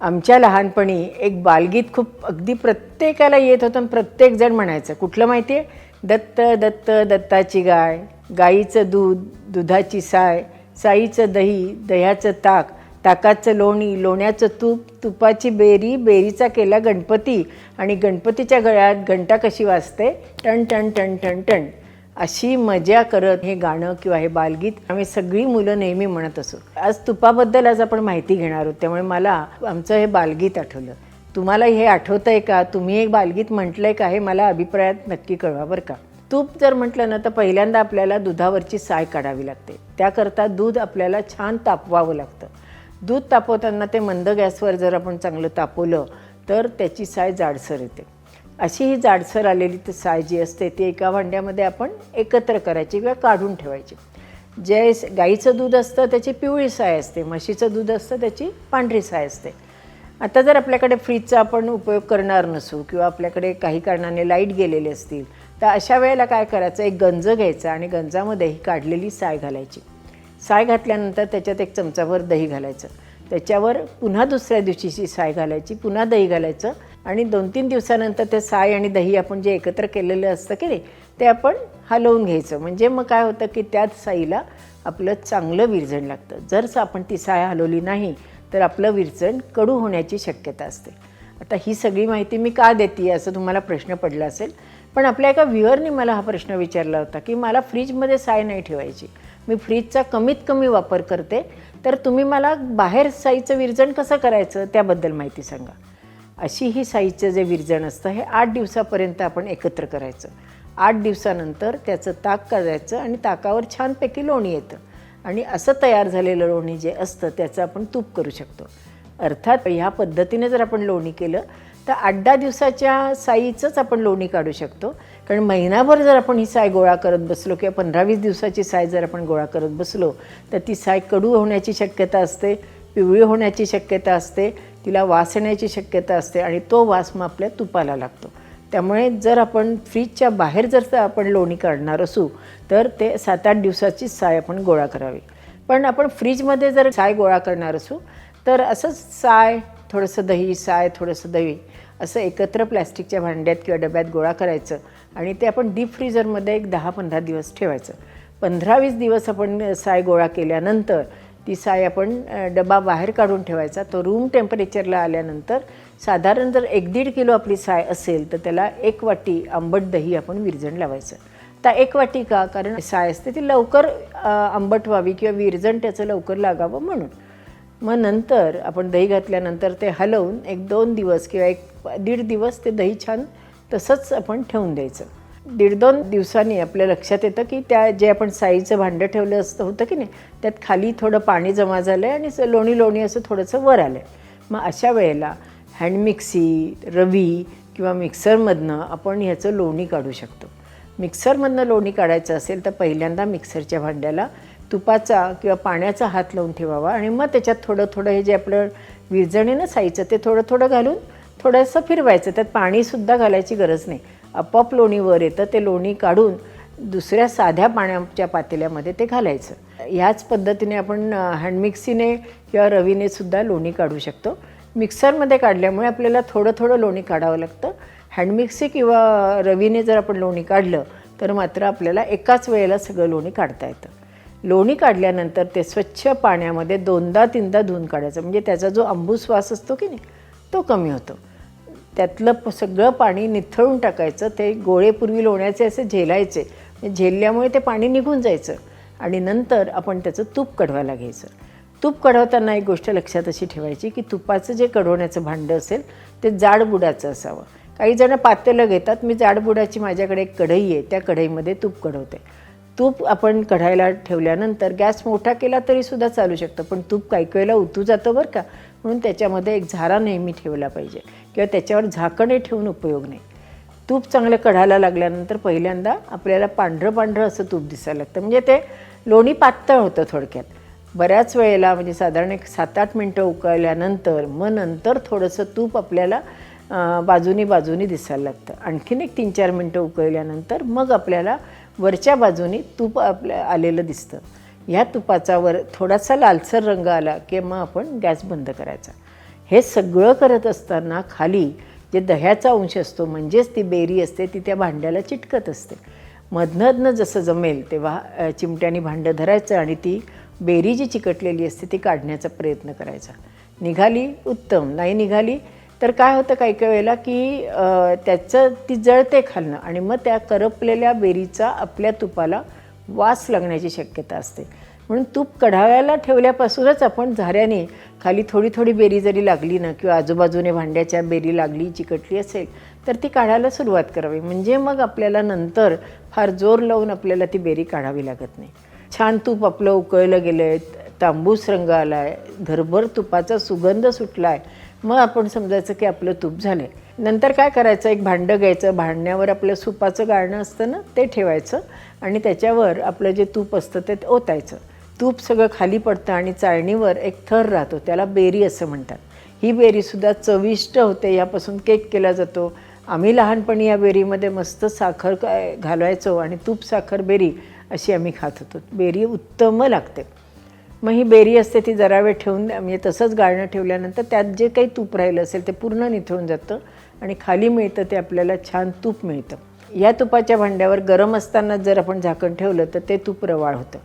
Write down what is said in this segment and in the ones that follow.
आमच्या लहानपणी एक बालगीत खूप अगदी प्रत्येकाला येत होतं आणि प्रत्येकजण म्हणायचं कुठलं माहिती आहे? दत्त दत्त दत्ताची गाय गाईचं दूध दुधाची साय साईचं दही दह्याचं ताक ताकाचं लोणी लोण्याचं तूप तुपाची बेरी बेरीचा केला गणपती आणि गणपतीच्या गळ्यात घंटा कशी वाजते? टण टण टण टण टण अशी मजा करत हे गाणं किंवा हे बालगीत आम्ही सगळी मुलं नेहमी म्हणत असो. आज तुपाबद्दल आज आपण माहिती घेणार आहोत. त्यामुळे मला आमचं हे बालगीत आठवलं. तुम्हाला हे आठवतं आहे का? तुम्ही एक बालगीत म्हटलं आहे का? हे मला अभिप्रायात नक्की कळवा बरं का? तूप जर म्हटलं ना तर पहिल्यांदा आपल्याला दुधावरची साय काढावी लागते. त्याकरता दूध आपल्याला छान तापवावं लागतं. दूध तापवताना ते मंद गॅसवर जर आपण चांगलं तापवलं तर त्याची साय जाडसर येते. अशी ही जाडसर आलेली ती साय जी असते ती एका भांड्यामध्ये आपण एकत्र करायची किंवा काढून ठेवायची. जे गाईचं दूध असतं त्याची पिवळी साय असते म्हशीचं दूध असतं त्याची पांढरी साय असते. आता जर आपल्याकडे फ्रीजचा आपण उपयोग करणार नसू किंवा आपल्याकडे काही कारणाने लाइट गेलेले असतील तर अशा वेळेला काय करायचं एक गंज घ्यायचा आणि गंजामध्ये ही काढलेली साय घालायची. साय घातल्यानंतर त्याच्यात एक चमचाभर दही घालायचं. त्याच्यावर पुन्हा दुसऱ्या दिवशीची साय घालायची पुन्हा दही घालायचं आणि दोन तीन दिवसानंतर ते साय आणि दही आपण जे एकत्र केलेलं असतं की नाही ते आपण हलवून घ्यायचं. म्हणजे मग काय होतं की त्याच साईला आपलं चांगलं विरजण लागतं. जर स- आपण ती साय हलवली नाही तर आपलं विरजण कडू होण्याची शक्यता असते. आता ही सगळी माहिती मी का देते असं तुम्हाला प्रश्न पडला असेल पण आपल्या एका व्ह्युअरनी मला हा प्रश्न विचारला होता की मला फ्रीजमध्ये साय नाही ठेवायची. मी फ्रीजचा कमीत कमी वापर करते तर तुम्ही मला बाहेर साईचं विरजण कसं करायचं त्याबद्दल माहिती सांगा. अशी ही साईचं जे विरजण असतं हे आठ दिवसापर्यंत आपण एकत्र करायचं. आठ दिवसानंतर त्याचं ताक करायचं आणि ताकावर छानपैकी लोणी येतं. आणि असं तयार झालेलं लोणी जे असतं त्याचं आपण तूप करू शकतो. अर्थात ह्या पद्धतीने जर आपण लोणी केलं तर आठ दहा दिवसाच्या साईचंच आपण लोणी काढू शकतो. कारण महिनाभर जर आपण ही साय गोळा करत बसलो किंवा पंधरा वीस दिवसाची साय जर आपण गोळा करत बसलो तर ती साय कडू होण्याची शक्यता असते पिवळी होण्याची शक्यता असते तिला वास येण्याची शक्यता असते आणि तो वास मग आपल्या तुपाला लागतो. त्यामुळे जर आपण फ्रीजच्या बाहेर जर आपण लोणी काढणार असू तर ते सात आठ दिवसाची साय आपण गोळा करावी. पण आपण फ्रीजमध्ये जर साय गोळा करणार असू तर असंच साय थोडंसं दही साय थोडंसं दही असं एकत्र प्लॅस्टिकच्या भांड्यात किंवा डब्यात गोळा करायचं आणि ते आपण डीप फ्रीजरमध्ये एक दहा पंधरा दिवस ठेवायचं. पंधरा वीस दिवस आपण साय गोळा केल्यानंतर ती साय आपण डबा बाहेर काढून ठेवायचा. तो रूम टेम्परेचरला आल्यानंतर साधारण जर एक दीड किलो आपली साय असेल तर त्याला एक वाटी आंबट दही आपण विरजण लावायचं. आता एक वाटी का? कारण साय असते ती लवकर आंबट व्हावी किंवा विरजण त्याचं लवकर लागावं म्हणून. मग नंतर आपण दही घातल्यानंतर ते हलवून एक दोन दिवस किंवा एक दीड दिवस ते दही छान तसंच आपण ठेवून द्यायचं. दीड दोन दिवसांनी आपल्या लक्षात येतं की त्या जे आपण साईचं भांडं ठेवलं असतं होतं की नाही त्यात खाली थोडं पाणी जमा झालं आहे आणि लोणी लोणी असं थोडंसं वर आलं आहे मग अशा वेळेला हँड मिक्सी रवी किंवा मिक्सरमधनं आपण ह्याचं लोणी काढू शकतो. मिक्सरमधनं लोणी काढायचं असेल तर पहिल्यांदा मिक्सरच्या भांड्याला तुपाचा किंवा पाण्याचा हात लावून ठेवावा आणि मग त्याच्यात थोडं थोडं हे जे आपलं विरजणे ना साईचं ते थोडं थोडं घालून थोडंसं फिरवायचं. त्यात पाणीसुद्धा घालायची गरज नाही. आपोआप लोणी वर येतं ते लोणी काढून दुसऱ्या साध्या पाण्याच्या पातेल्यामध्ये ते घालायचं. ह्याच पद्धतीने आपण हँड मिक्सीने किंवा रवीने सुद्धा लोणी काढू शकतो. मिक्सरमध्ये काढल्यामुळे आपल्याला थोडं थोडं लोणी काढावं लागतं. हँड मिक्सी किंवा रवीने जर आपण लोणी काढलं तर मात्र आपल्याला एकाच वेळेला सगळं लोणी काढता येतं. लोणी काढल्यानंतर ते स्वच्छ पाण्यामध्ये दोनदा तीनदा धुवून काढायचं. म्हणजे त्याचा जो आंबूस वास असतो की नाही तो कमी होतो. त्यातलं सगळं पाणी निथळून टाकायचं ते गोळेपूर्वी लोण्याचे असे झेलायचे. म्हणजे झेलल्यामुळे ते पाणी निघून जायचं आणि नंतर आपण त्याचं तूप कढवायला घ्यायचं. तूप कढवताना एक गोष्ट लक्षात अशी ठेवायची की तुपाचं जे कढवण्याचं भांडं असेल ते जाडबुडाचं असावं. काही जण पातेलं घेतात मी जाडबुडाची माझ्याकडे एक कढई आहे त्या कढईमध्ये तूप कढवते. तूप आपण कढायला ठेवल्यानंतर गॅस मोठा केला तरीसुद्धा चालू शकतं पण तूप काही वेळेला उतू जातं बरं का? म्हणून त्याच्यामध्ये एक झारा नेहमी ठेवला पाहिजे. किंवा त्याच्यावर झाकणे ठेवून उपयोग नाही. तूप चांगलं कढायला लागल्यानंतर पहिल्यांदा आपल्याला पांढरं पांढरं असं तूप दिसायला लागतं. म्हणजे ते लोणी पातळ होतं थोडक्यात. बऱ्याच वेळेला म्हणजे साधारण एक सात आठ मिनटं उकळल्यानंतर मग नंतर थोडंसं तूप आपल्याला बाजूनी बाजूनी दिसायला लागतं. आणखीन एक तीन चार मिनटं उकळल्यानंतर मग आपल्याला वरच्या बाजूनी तूप आपल्या आलेलं दिसतं. ह्या तुपाचा वर थोडासा लालसर रंग आला की मग आपण गॅस बंद करायचा. हे सगळं करत असताना खाली जे दह्याचा अंश असतो म्हणजेच ती बेरी असते ती त्या भांड्याला चिटकत असते. मधनंदनं जसं जमेल तेव्हा चिमट्याने भांडं धरायचं आणि ती बेरी जी चिकटलेली असते ती काढण्याचा प्रयत्न करायचा. निघाली उत्तम. नाही निघाली तर काय होतं काही काही वेळेला की त्याचं ती जळते खालणं आणि मग त्या करपलेल्या बेरीचा आपल्या तुपाला वास लागण्याची शक्यता असते. म्हणून तूप कढाव्याला ठेवल्यापासूनच आपण झाऱ्याने खाली थोडी थोडी बेरी जरी लागली ना किंवा आजूबाजूने भांड्याच्या बेरी लागली चिकटली असेल तर ती काढायला सुरुवात करावी. म्हणजे मग आपल्याला नंतर फार जोर लावून आपल्याला ती बेरी काढावी लागत नाही. छान तूप आपलं उकळलं गेलं आहे तांबूस रंग आला आहे घरभर तुपाचा सुगंध सुटला आहे मग आपण समजायचं की आपलं तूप झालं आहे नंतर काय करायचं? एक भांडं घ्यायचं. भांडण्यावर आपलं सुपाचं गाळणं असतं ना ते ठेवायचं आणि त्याच्यावर आपलं जे तूप असतं ते ओतायचं. तूप सगळं खाली पडतं आणि चाळणीवर एक थर राहतो त्याला बेरी असं म्हणतात. ही बेरीसुद्धा चविष्ट होते यापासून केक केला जातो. आम्ही लहानपणी या बेरीमध्ये मस्त साखर काय घालायचो आणि तूप साखर बेरी अशी आम्ही खात होतो. बेरी उत्तम लागते. मग ही बेरी असते ती जरा वेळ ठेवून म्हणजे तसंच गाळणं ठेवल्यानंतर त्यात जे काही तूप राहिलं असेल ते पूर्ण निथळून जातं आणि खाली मिळतं ते आपल्याला छान तूप मिळतं. या तुपाच्या भांड्यावर गरम असताना जर आपण झाकण ठेवलं तर ते तूप रवाळ होतं.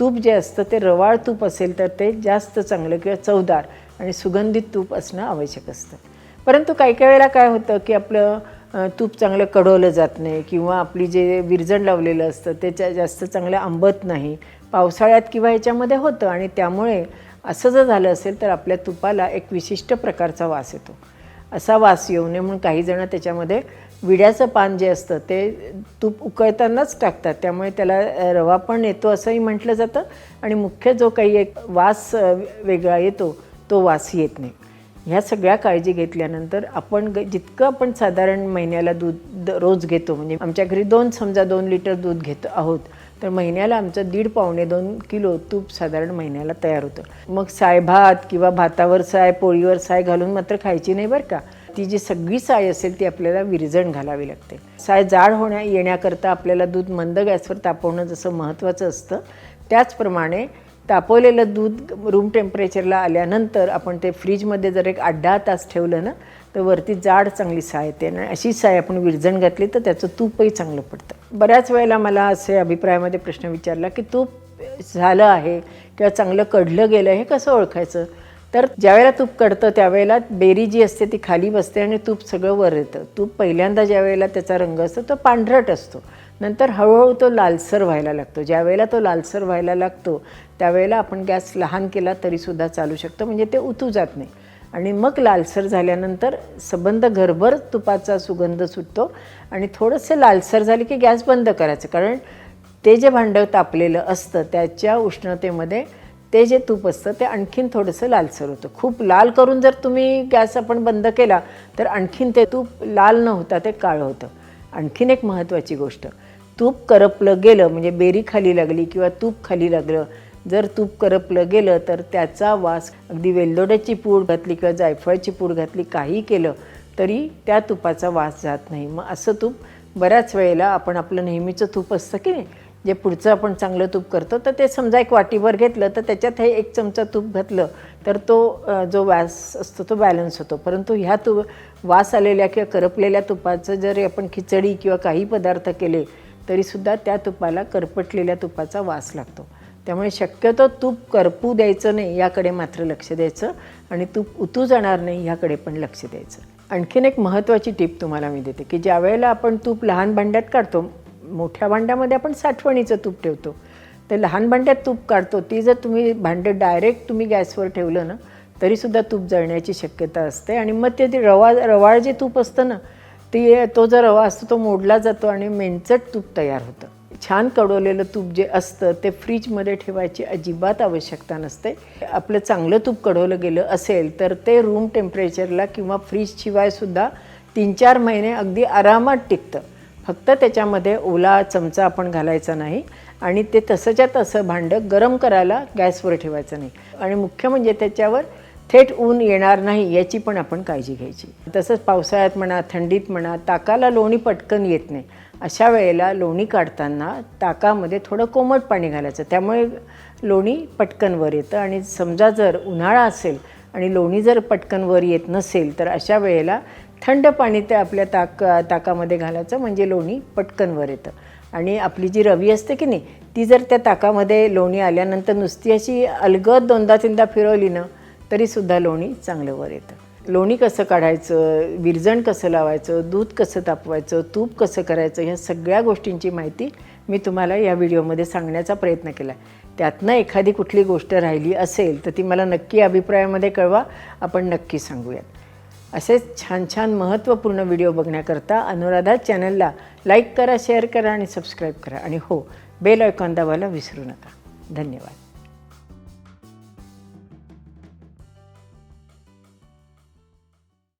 तूप जे असतं ते रवाळ तूप असेल तर ते जास्त चांगलं किंवा चवदार आणि सुगंधित तूप असणं आवश्यक असतं. परंतु काही काही वेळेला काय होतं की आपलं तूप चांगलं कडवलं जात नाही किंवा आपली जे विरजण लावलेलं असतं त्याच्या जास्त चांगलं आंबत नाही. पावसाळ्यात किंवा ह्याच्यामध्ये होतं आणि त्यामुळे असं जर झालं असेल तर आपल्या तुपाला एक विशिष्ट प्रकारचा वास येतो. असा वास येऊ नये म्हणून काही जण त्याच्यामध्ये विड्याचं पान जे असतं ते तूप उकळतानाच टाकतात. त्यामुळे त्याला रवा पण येतो असंही म्हटलं जातं आणि मुख्य जो काही एक वास वेगळा येतो तो वास येत नाही. ह्या सगळ्या काळजी घेतल्यानंतर आपण ग- जितकं आपण साधारण महिन्याला दूध द- रोज घेतो म्हणजे आमच्या घरी दोन समजा दोन लिटर दूध घेत आहोत तर महिन्याला आमचं दीड पावणे दोन किलो तूप साधारण महिन्याला तयार होतं. मग साय भात किंवा भातावर साय पोळीवर साय घालून मात्र खायची नाही बरं का. ती जी सगळी साय असेल ती आपल्याला विरजण घालावी लागते. साय जाड होण्या येण्याकरता आपल्याला दूध मंद गॅसवर तापवणं जसं महत्त्वाचं असतं त्याचप्रमाणे तापवलेलं दूध रूम टेम्परेचरला आल्यानंतर आपण ते फ्रीजमध्ये जर एक आठ दहा तास ठेवलं ना तर वरती जाड चांगली साय येते आणि अशी साय आपण विरजण घातली तर त्याचं तूपही चांगलं पडतं. बऱ्याच वेळेला मला असे अभिप्रायामध्ये प्रश्न विचारला की तूप झालं आहे किंवा चांगलं कढलं गेलं हे कसं ओळखायचं? तर ज्यावेळेला तूप कडतं त्यावेळेला बेरी जी असते ती खाली बसते आणि तूप सगळं वर येतं. तूप पहिल्यांदा ज्यावेळेला त्याचा रंग असतो तो पांढरट असतो. नंतर हळूहळू तो लालसर व्हायला लागतो. ज्यावेळेला तो लालसर व्हायला लागतो त्यावेळेला आपण गॅस लहान केला तरीसुद्धा चालू शकतो म्हणजे ते उतू जात नाही. आणि मग लालसर झाल्यानंतर सबंध घरभर तुपाचा सुगंध सुटतो आणि थोडंसं लालसर झाले की गॅस बंद करायचं. कारण ते जे भांडं तापलेलं असतं त्याच्या उष्णतेमध्ये ते जे तूप असतं ते आणखीन थोडंसं लालसर होतं. खूप लाल करून जर तुम्ही गॅस आपण बंद केला तर आणखीन ते तूप लाल न होता ते काळं होतं. आणखीन एक महत्त्वाची गोष्ट तूप करपलं गेलं म्हणजे बेरी खाली लागली किंवा तूप खाली लागलं जर तूप करपलं गेलं तर त्याचा वास अगदी वेलदोड्याची पूड घातली किंवा जायफळाची पूड घातली काही केलं तरी त्या तुपाचा वास जात नाही. मग असं तूप बऱ्याच वेळेला आपण आपलं नेहमीचं तूप असतं की नाही जे पुढचं आपण चांगलं तूप करतो तर ते समजा एक वाटीभर घेतलं तर त्याच्यात हे एक चमचा तूप घातलं तर तो जो वास असतो तो बॅलन्स होतो. परंतु ह्या तू वास आलेल्या किंवा करपलेल्या तुपाचं जर आपण खिचडी किंवा काही पदार्थ केले तरीसुद्धा त्या तुपाला करपटलेल्या तुपाचा वास लागतो. त्यामुळे शक्यतो तूप करपू द्यायचं नाही याकडे मात्र लक्ष द्यायचं आणि तूप उतू जाणार नाही ह्याकडे पण लक्ष द्यायचं. आणखीन एक महत्त्वाची टीप तुम्हाला मी देते की ज्या वेळेला आपण तूप लहान भांड्यात काढतो मोठ्या भांड्यामध्ये आपण साठवणीचं तूप ठेवतो. तर लहान भांड्यात तूप काढतो ती जर तुम्ही भांडं डायरेक्ट तुम्ही गॅसवर ठेवलं ना तरीसुद्धा तूप जळण्याची शक्यता असते. आणि मग ते रवा रवाळ जे तूप असतं ना ते तो जो रवा असतो तो मोडला जातो आणि मेंचट तूप तयार होतं. छान कडवलेलं तूप जे असतं ते फ्रीजमध्ये ठेवायची अजिबात आवश्यकता नसते. आपलं चांगलं तूप कडवलं गेलं असेल तर ते रूम टेम्परेचरला किंवा फ्रीजशिवायसुद्धा तीन चार महिने अगदी आरामात टिकतं. फक्त त्याच्यामध्ये ओला चमचा आपण घालायचा नाही आणि ते तसंच्या तसं भांडं गरम करायला गॅसवर ठेवायचं नाही. आणि मुख्य म्हणजे त्याच्यावर थेट ऊन येणार नाही याची पण आपण काळजी घ्यायची. तसंच पावसाळ्यात म्हणा थंडीत म्हणा ताकाला लोणी पटकन येत नाही. अशा वेळेला लोणी काढताना ताकामध्ये थोडं कोमट पाणी घालायचं. त्यामुळे लोणी पटकन वर येतं आणि समजा जर उन्हाळा असेल आणि लोणी जर पटकन वर येत नसेल तर अशा वेळेला थंड पाणी ते आपल्या ताक ताकामध्ये घालायचं म्हणजे लोणी पटकन वर येतं. आणि आपली जी रवी असते की नाही ती जर त्या ताकामध्ये लोणी आल्यानंतर नुसती अशी अलगद दोनदा तीनदा फिरवली ना तरीसुद्धा लोणी चांगलं वर येतं. लोणी कसं काढायचं विरजण कसं लावायचं दूध कसं तापवायचं तूप कसं करायचं ह्या सगळ्या गोष्टींची माहिती मी तुम्हाला या व्हिडिओमध्ये सांगण्याचा प्रयत्न केला. आहे त्यातनं एखादी कुठली गोष्ट राहिली असेल तर ती मला नक्की अभिप्रायामध्ये कळवा. आपण नक्की सांगूयात. असेच छान छान महत्त्वपूर्ण व्हिडिओ बघण्याकरता अनुराधा चॅनलला लाईक करा शेअर करा आणि सबस्क्राईब करा. आणि हो बेल आयकॉन दाबायला विसरू नका. धन्यवाद.